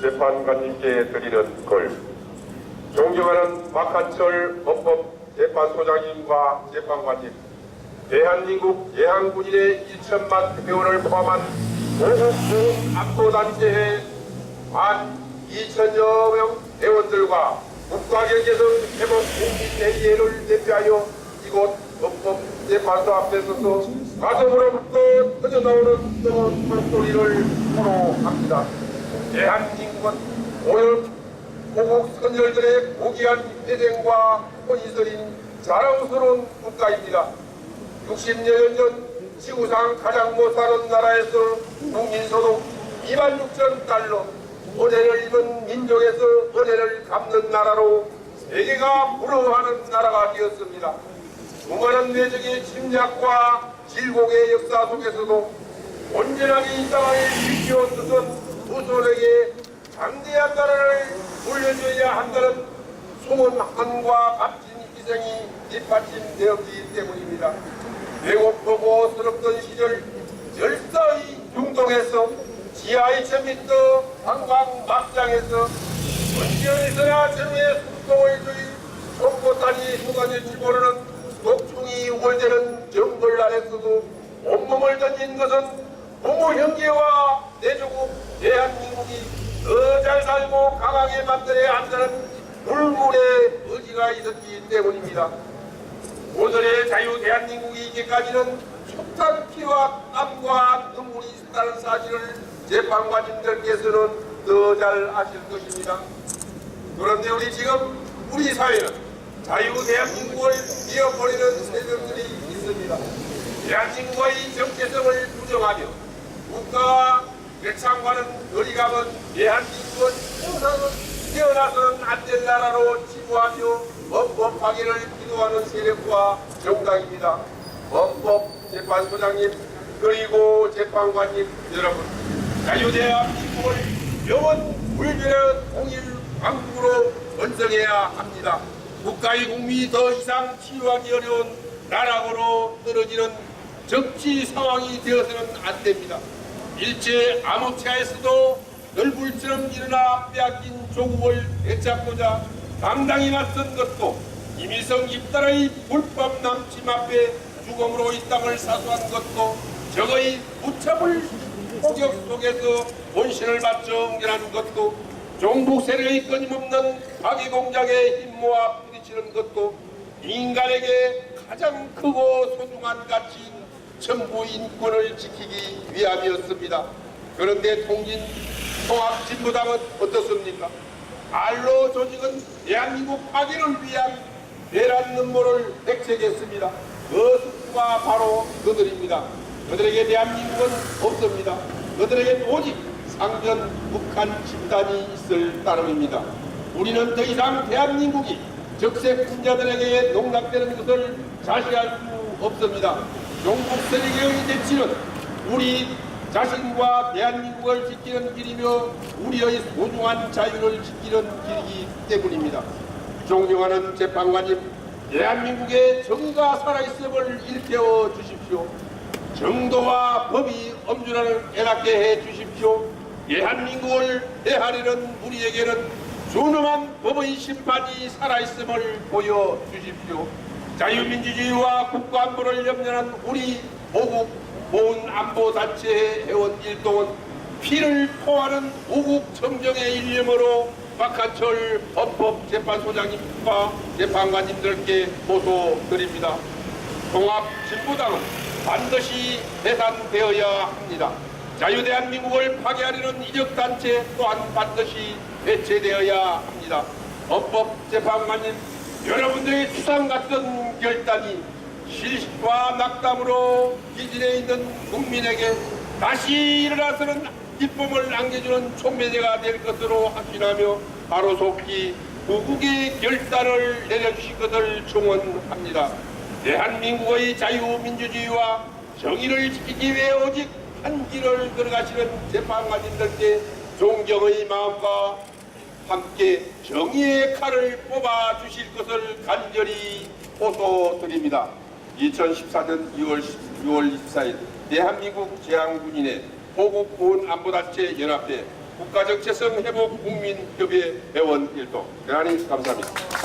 재판관님께 드리는 걸 존경하는 박한철 법법재판소장님과 재판관님 대한민국 예한군인의 1천만 대원을 포함한 보국군 안보단체의 만 2천여 명 대원들과 국가경제성 회복 국민 대의회를 대표하여 이곳 법법재판소 앞에 서서 가슴으로부터 터져나오는 목소리를 호로합니다. 대한민국은 오늘 고국 선열들의 고귀한 희생과 혼인설인 자랑스러운 국가입니다. 60여 년 지구상 가장 못 사는 나라에서 국민소득 2만 6천 달러 은혜를 입은 민족에서 은혜를 갚는 나라로 세계가 부러워하는 나라가 되었습니다. 수많은 내적의 침략과 질곡의 역사 속에서도 온전하게 이 땅을 지키었던 후손에게 장대한 나라를 물려줘야 한다는 소원한과 값진 희생이 뒷받침되었기 때문입니다. 배고프고 서럽던 시절 열사의 중동에서 지하 2000m 관광 막장에서 언제어디서나 전후의 숙성을 주의 손보따리 순간에 집어르는 독충이 우월되는 정글 아래서도 온몸을 던진 것은 부모 형제와 내조국 대한민국이 더 잘 살고 강하게 만들어야 한다는 불굴의 의지가 있었기 때문입니다. 오늘의 자유 대한민국이 이제까지는 숱한 피와 땀과 눈물이 있다는 사실을 재판관님들께서는 더 잘 아실 것입니다. 그런데 우리 지금 우리 사회는 자유 대한민국을 잃어버리는 세력들이 있습니다. 대한민국의 정체성을 부정하며 국가와 외창과는 거리가 먼 대한민국은 항상 태어나서는 안 될 나라로 치부하며 헌법 파괴를 기도하는 세력과 정당입니다. 헌법 재판소장님 그리고 재판관님 여러분 자유대한민국을 영원 불변의 통일 왕국으로 번성해야 합니다. 국가의 국민이 더 이상 치유하기 어려운 나락으로 떨어지는 정치 상황이 되어서는 안 됩니다. 일제 암흑차에서도 널불처럼 일어나 빼앗긴 조국을 되찾고자 당당히 맞선 것도 이미성 입달의 불법 남침 앞에 죽음으로 이 땅을 사수한 것도 적의 무차별 폭격 속에서 본신을 바쳐 옮겨난 것도 종북 세력의 끊임없는 파괴 공작에 힘모아 부딪히는 것도 인간에게 가장 크고 소중한 가치인 천부 인권을 지키기 위함이었습니다. 그런데 통진 통합진보당은 어떻습니까? 알로 조직은 대한민국 파괴를 위한 대란 눈물을 백색했습니다. 그 숙주가 바로 그들입니다. 그들에게 대한민국은 없습니다. 그들에게 오직 상전 북한 집단이 있을 따름입니다. 우리는 더 이상 대한민국이 적색 군자들에게 농락되는 것을 자시할 수 없습니다. 종북 세력의 대치는 우리 자신과 대한민국을 지키는 길이며 우리의 소중한 자유를 지키는 길이기 때문입니다. 존경하는 재판관님, 대한민국의 정의가 살아있음을 일깨워 주십시오. 정도와 법이 엄준하는 애낫게 해 주십시오. 대한민국을 대하려는 우리에게는 준엄한 법의 심판이 살아있음을 보여 주십시오. 자유민주주의와 국가안보를 염려한 우리 보국 모은 안보단체의 회원 일동은 피를 포하는 우국 청정의 일념으로 박한철 헌법재판소장님과 재판관님들께 호소드립니다. 통합진보당은 반드시 해산되어야 합니다. 자유대한민국을 파괴하려는 이적단체 또한 반드시 해체되어야 합니다. 헌법재판관님 여러분들의 추상 같은 결단이 실식과 낙담으로 기진해 있는 국민에게 다시 일어나서는 기쁨을 안겨주는 촉매제가 될 것으로 확신하며 하루속히 구국의 결단을 내려주실 것을 청원합니다. 대한민국의 자유민주주의와 정의를 지키기 위해 오직 한 길을 걸어가시는 재판관님들께 존경의 마음과 함께 정의의 칼을 뽑아 주실 것을 간절히 호소드립니다. 2014년 2월 6월 24일 대한민국 재향군인의 보국보훈안보단체 연합회 국가적 재성 회복 국민협의 회원 일동 대단히 감사합니다.